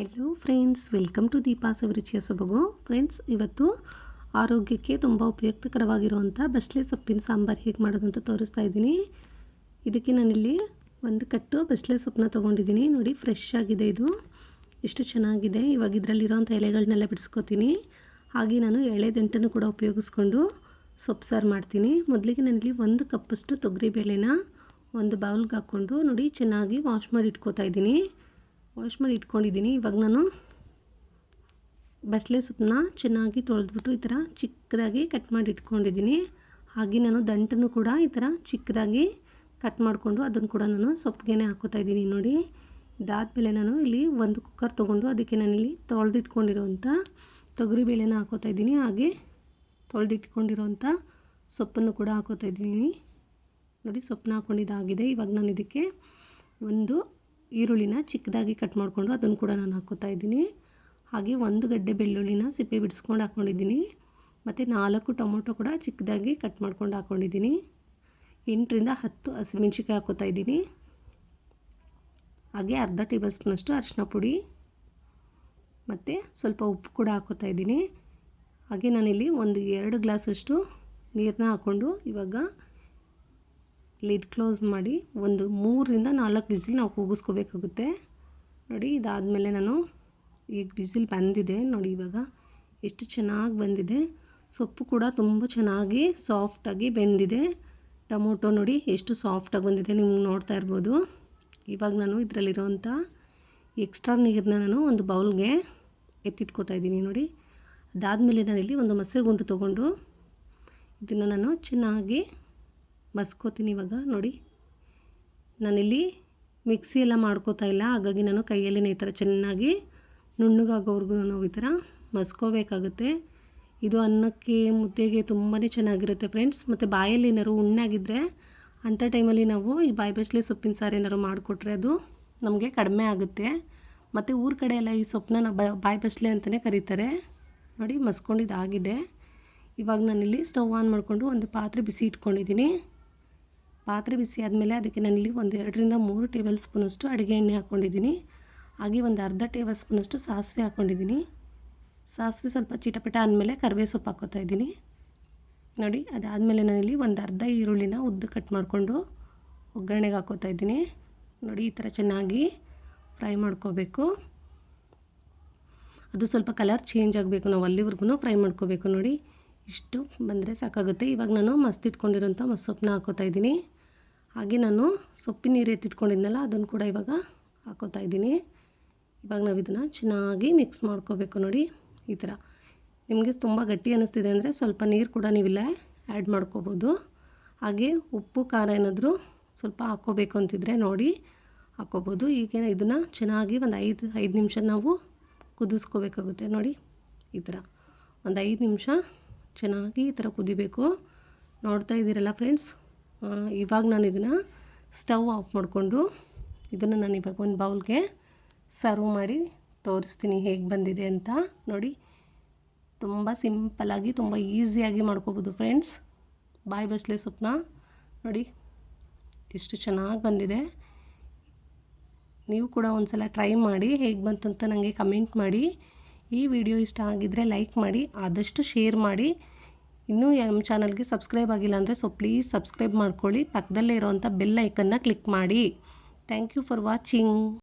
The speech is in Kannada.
Hello friends welcome to Deepa ರುಚಿಯ ಸೊಬಗು ಫ್ರೆಂಡ್ಸ್ ಇವತ್ತು ಆರೋಗ್ಯಕ್ಕೆ ತುಂಬ ಉಪಯುಕ್ತಕರವಾಗಿರುವಂಥ ಬಸಳೆ ಸೊಪ್ಪಿನ ಸಾಂಬಾರು ಹೇಗೆ ಮಾಡೋದು ಅಂತ ತೋರಿಸ್ತಾ ಇದ್ದೀನಿ. ಇದಕ್ಕೆ ನಾನಿಲ್ಲಿ ಒಂದು ಕಟ್ಟು ಬಸಳೆ ಸೊಪ್ಪನ್ನ ತೊಗೊಂಡಿದ್ದೀನಿ. ನೋಡಿ ಫ್ರೆಶ್ ಆಗಿದೆ ಇದು. ಎಷ್ಟು ಚೆನ್ನಾಗಿದೆ. ಇವಾಗ ಇದರಲ್ಲಿರೋಂಥ ಎಲೆಗಳನ್ನೆಲ್ಲ ಬಿಡಿಸ್ಕೊತೀನಿ. ಹಾಗೆ ನಾನು ಎಳೆದಂಟನ್ನು ಕೂಡ ಉಪಯೋಗಿಸ್ಕೊಂಡು ಸೊಪ್ಪು ಸಾರು ಮಾಡ್ತೀನಿ. ಮೊದಲಿಗೆ ನಾನಿಲ್ಲಿ ಒಂದು ಕಪ್ಪಷ್ಟು ತೊಗರಿಬೇಳೆನ ಒಂದು ಬೌಲ್ಗೆ ಹಾಕ್ಕೊಂಡು ನೋಡಿ ಚೆನ್ನಾಗಿ ವಾಶ್ ಮಾಡಿ ಇಟ್ಕೋತಾ ಇದ್ದೀನಿ. ವಾಶ್ ಮಾಡಿ ಇಟ್ಕೊಂಡಿದ್ದೀನಿ. ಇವಾಗ ನಾನು ಬಸಳೆ ಸೊಪ್ಪನ್ನ ಚೆನ್ನಾಗಿ ತೊಳೆದ್ಬಿಟ್ಟು ಈ ಥರ ಚಿಕ್ಕದಾಗಿ ಕಟ್ ಮಾಡಿ ಇಟ್ಕೊಂಡಿದ್ದೀನಿ. ಹಾಗೆ ನಾನು ದಂಟನ್ನು ಕೂಡ ಈ ಥರ ಚಿಕ್ಕದಾಗಿ ಕಟ್ ಮಾಡಿಕೊಂಡು ಅದನ್ನು ಕೂಡ ನಾನು ಸೊಪ್ಪಿಗೆನೆ ಹಾಕೋತಾ ಇದ್ದೀನಿ ನೋಡಿ. ಇದಾದಮೇಲೆ ನಾನು ಇಲ್ಲಿ ಒಂದು ಕುಕ್ಕರ್ ತೊಗೊಂಡು ಅದಕ್ಕೆ ನಾನಿಲ್ಲಿ ತೊಳೆದಿಟ್ಕೊಂಡಿರೋವಂಥ ತೊಗರಿಬೇಳೆನ ಹಾಕೋತಾ ಇದ್ದೀನಿ. ಹಾಗೆ ತೊಳೆದಿಟ್ಕೊಂಡಿರೋವಂಥ ಸೊಪ್ಪನ್ನು ಕೂಡ ಹಾಕೋತಾ ಇದ್ದೀನಿ. ನೋಡಿ ಸೊಪ್ಪನ್ನ ಹಾಕ್ಕೊಂಡಿದ್ದಾಗಿದೆ ಇವಾಗ ನಾನು ಇದಕ್ಕೆ ಒಂದು ಈರುಳ್ಳಿನ ಚಿಕ್ಕದಾಗಿ ಕಟ್ ಮಾಡಿಕೊಂಡು ಅದನ್ನು ಕೂಡ ನಾನು ಹಾಕ್ಕೋತಾ ಇದ್ದೀನಿ. ಹಾಗೆ ಒಂದು ಗಡ್ಡೆ ಬೆಳ್ಳುಳ್ಳಿನ ಸಿಪ್ಪೆ ಬಿಡಿಸ್ಕೊಂಡು ಹಾಕ್ಕೊಂಡಿದ್ದೀನಿ. ಮತ್ತು ನಾಲ್ಕು ಟೊಮೊಟೊ ಕೂಡ ಚಿಕ್ಕದಾಗಿ ಕಟ್ ಮಾಡ್ಕೊಂಡು ಹಾಕ್ಕೊಂಡಿದ್ದೀನಿ. ಎಂಟರಿಂದ ಹತ್ತು ಹಸಿಮೆಣ್ಸಿಕಾಯಿ ಹಾಕೋತಾ ಇದ್ದೀನಿ. ಹಾಗೆ ಅರ್ಧ ಟೇಬಲ್ ಸ್ಪೂನಷ್ಟು ಅರಿಶಿನ ಪುಡಿ. ಮತ್ತು ಸ್ವಲ್ಪ ಉಪ್ಪು ಕೂಡ ಹಾಕೋತಾ ಇದ್ದೀನಿ. ಹಾಗೆ ನಾನಿಲ್ಲಿ ಒಂದು ಎರಡು ಗ್ಲಾಸಷ್ಟು ನೀರನ್ನ ಹಾಕ್ಕೊಂಡು ಇವಾಗ ಲಿಡ್ ಕ್ಲೋಸ್ ಮಾಡಿ ಒಂದು ಮೂರರಿಂದ ನಾಲ್ಕು ವಿಸಿಲ್ ನಾವು ಕೂಗಿಸ್ಕೋಬೇಕಾಗುತ್ತೆ. ನೋಡಿ, ಇದಾದಮೇಲೆ ನಾನು ಈಗ ವಿಸಿಲ್ ಬಂದಿದೆ. ನೋಡಿ, ಇವಾಗ ಎಷ್ಟು ಚೆನ್ನಾಗಿ ಬಂದಿದೆ. ಸೊಪ್ಪು ಕೂಡ ತುಂಬ ಚೆನ್ನಾಗಿ ಸಾಫ್ಟಾಗಿ ಬೆಂದಿದೆ. ಟೊಮೊಟೊ ನೋಡಿ ಎಷ್ಟು ಸಾಫ್ಟಾಗಿ ಬಂದಿದೆ. ನಿಮ್ಗೆ ನೋಡ್ತಾ ಇರ್ಬೋದು. ಇವಾಗ ನಾನು ಇದರಲ್ಲಿರೋವಂಥ ಎಕ್ಸ್ಟ್ರಾ ನೀರನ್ನ ನಾನು ಒಂದು ಬೌಲ್ಗೆ ಎತ್ತಿಟ್ಕೋತಾ ಇದ್ದೀನಿ. ನೋಡಿ, ಅದಾದಮೇಲೆ ನಾನಿಲ್ಲಿ ಒಂದು ಮಸೆ ಗುಂಡು ತೊಗೊಂಡು ಇದನ್ನು ನಾನು ಚೆನ್ನಾಗಿ ಮಸ್ಕೋತೀನಿ ಇವಾಗ, ನೋಡಿ. ನಾನಿಲ್ಲಿ ಮಿಕ್ಸಿ ಎಲ್ಲ ಮಾಡ್ಕೋತಾ ಇಲ್ಲ, ಹಾಗಾಗಿ ನಾನು ಕೈಯಲ್ಲಿ ಈ ಥರ ಚೆನ್ನಾಗಿ ನುಣ್ಣಗಾಗೋವರೆಗೂ ನಾವು ಈ ಥರ ಮಸ್ಕೋಬೇಕಾಗುತ್ತೆ. ಇದು ಅನ್ನಕ್ಕೆ, ಮುದ್ದೆಗೆ ತುಂಬಾ ಚೆನ್ನಾಗಿರುತ್ತೆ ಫ್ರೆಂಡ್ಸ್. ಮತ್ತು ಬಾಯಲ್ಲಿ ಏನಾದ್ರು ಉಣ್ಣಾಗಿದ್ದರೆ ಅಂಥ ಟೈಮಲ್ಲಿ ನಾವು ಈ ಬಾಯಿ ಬಸ್ಲೆ ಸೊಪ್ಪಿನ ಸಾರು ಏನಾದ್ರು ಮಾಡಿಕೊಟ್ರೆ ಅದು ನಮಗೆ ಕಡಿಮೆ ಆಗುತ್ತೆ. ಮತ್ತು ಊರ ಕಡೆ ಎಲ್ಲ ಈ ಸೊಪ್ಪನ್ನ ಬಾಯಿ ಬಸ್ಲೆ ಅಂತಲೇ ಕರೀತಾರೆ. ನೋಡಿ, ಮಸ್ಕೊಂಡಿದ್ದಾಗಿದೆ. ಇವಾಗ ನಾನಿಲ್ಲಿ ಸ್ಟವ್ ಆನ್ ಮಾಡಿಕೊಂಡು ಒಂದು ಪಾತ್ರೆ ಬಿಸಿ ಇಟ್ಕೊಂಡಿದ್ದೀನಿ. ಪಾತ್ರೆ ಬಿಸಿ ಆದಮೇಲೆ ಅದಕ್ಕೆ ನಾನಿಲ್ಲಿ ಒಂದು ಎರಡರಿಂದ ಮೂರು ಟೇಬಲ್ ಸ್ಪೂನಷ್ಟು ಅಡುಗೆ ಎಣ್ಣೆ ಹಾಕ್ಕೊಂಡಿದ್ದೀನಿ. ಹಾಗೆ ಒಂದು ಅರ್ಧ ಟೇಬಲ್ ಸ್ಪೂನಷ್ಟು ಸಾಸಿವೆ ಹಾಕ್ಕೊಂಡಿದ್ದೀನಿ. ಸಾಸಿವೆ ಸ್ವಲ್ಪ ಚಿಟಪಟ ಆದಮೇಲೆ ಕರಿಬೇ ಸೊಪ್ಪು ಹಾಕೋತಾ ಇದ್ದೀನಿ. ನೋಡಿ, ಅದಾದಮೇಲೆ ನಾನಿಲ್ಲಿ ಒಂದು ಅರ್ಧ ಈರುಳ್ಳಿನ ಉದ್ದು ಕಟ್ ಮಾಡಿಕೊಂಡು ಒಗ್ಗರಣೆಗೆ ಹಾಕೋತಾ ಇದ್ದೀನಿ. ನೋಡಿ, ಈ ಥರ ಚೆನ್ನಾಗಿ ಫ್ರೈ ಮಾಡ್ಕೋಬೇಕು. ಅದು ಸ್ವಲ್ಪ ಕಲರ್ ಚೇಂಜ್ ಆಗಬೇಕು, ನಾವು ಅಲ್ಲಿವರೆಗೂ ಫ್ರೈ ಮಾಡ್ಕೋಬೇಕು. ನೋಡಿ, ಇಷ್ಟು ಬಂದರೆ ಸಾಕಾಗುತ್ತೆ. ಇವಾಗ ನಾನು ಮಸ್ತ್ ಇಟ್ಕೊಂಡಿರೋಂಥ ಹಾಕೋತಾ ಇದ್ದೀನಿ. ಹಾಗೆ ನಾನು ಸೊಪ್ಪಿನ ನೀರು ಎತ್ತಿಟ್ಕೊಂಡಿದ್ನಲ್ಲ, ಅದನ್ನು ಕೂಡ ಇವಾಗ ಹಾಕೋತಾ ಇದ್ದೀನಿ. ಇವಾಗ ನಾವು ಇದನ್ನು ಚೆನ್ನಾಗಿ ಮಿಕ್ಸ್ ಮಾಡ್ಕೋಬೇಕು ನೋಡಿ, ಈ ಥರ. ನಿಮಗೆ ತುಂಬ ಗಟ್ಟಿ ಅನ್ನಿಸ್ತಿದೆ ಅಂದರೆ ಸ್ವಲ್ಪ ನೀರು ಕೂಡ ನೀವಿಲ್ಲ ಆ್ಯಡ್ ಮಾಡ್ಕೋಬೋದು. ಹಾಗೆ ಉಪ್ಪು, ಖಾರ ಏನಾದರೂ ಸ್ವಲ್ಪ ಹಾಕ್ಕೋಬೇಕು ಅಂತಿದ್ರೆ ನೋಡಿ ಹಾಕ್ಕೋಬೋದು ಈಗ ಇದನ್ನು ಚೆನ್ನಾಗಿ ಒಂದು ಐದು ಐದು ನಿಮಿಷ ನಾವು ಕುದಿಸ್ಕೋಬೇಕಾಗುತ್ತೆ ನೋಡಿ, ಈ ಥರ. ಒಂದು ಐದು ನಿಮಿಷ ಚೆನ್ನಾಗಿ ಈ ಥರ ಕುದಿಬೇಕು. ನೋಡ್ತಾ ಇದ್ದೀರಲ್ಲ ಫ್ರೆಂಡ್ಸ್ ಇವಾಗ ನಾನು ಇದನ್ನು ಸ್ಟವ್ ಆಫ್ ಮಾಡಿಕೊಂಡು ಇದನ್ನು ನಾನು ಇವಾಗ ಒಂದು ಬೌಲ್ಗೆ ಸರ್ವ್ ಮಾಡಿ ತೋರಿಸ್ತೀನಿ ಹೇಗೆ ಬಂದಿದೆ ಅಂತ. ನೋಡಿ, ತುಂಬ ಸಿಂಪಲ್ಲಾಗಿ ತುಂಬ ಈಸಿಯಾಗಿ ಮಾಡ್ಕೋಬೋದು ಫ್ರೆಂಡ್ಸ್. ಬಾಯ್ ಬಸ್ಲೆ ಸೊಪ್ಪನ್ನ ನೋಡಿ, ಎಷ್ಟು ಚೆನ್ನಾಗಿ ಬಂದಿದೆ. ನೀವು ಕೂಡ ಒಂದು ಸಲ ಟ್ರೈ ಮಾಡಿ ಹೇಗೆ ಬಂತಂತ ನನಗೆ ಕಮೆಂಟ್ ಮಾಡಿ. ಈ ವಿಡಿಯೋ ಇಷ್ಟ ಆಗಿದ್ದರೆ ಲೈಕ್ ಮಾಡಿ, ಆದಷ್ಟು ಶೇರ್ ಮಾಡಿ. ಇನ್ನೂ ನಮ್ಮ ಚಾನಲ್ಗೆ ಸಬ್ಸ್ಕ್ರೈಬ್ ಆಗಿಲ್ಲ ಅಂದರೆ ಸೊ ಪ್ಲೀಸ್ ಸಬ್ಸ್ಕ್ರೈಬ್ ಮಾಡ್ಕೊಳ್ಳಿ. ಪಕ್ಕದಲ್ಲೇ ಇರೋವಂಥ ಬೆಲ್ ಐಕನ್ನ ಕ್ಲಿಕ್ ಮಾಡಿ. Thank you for watching.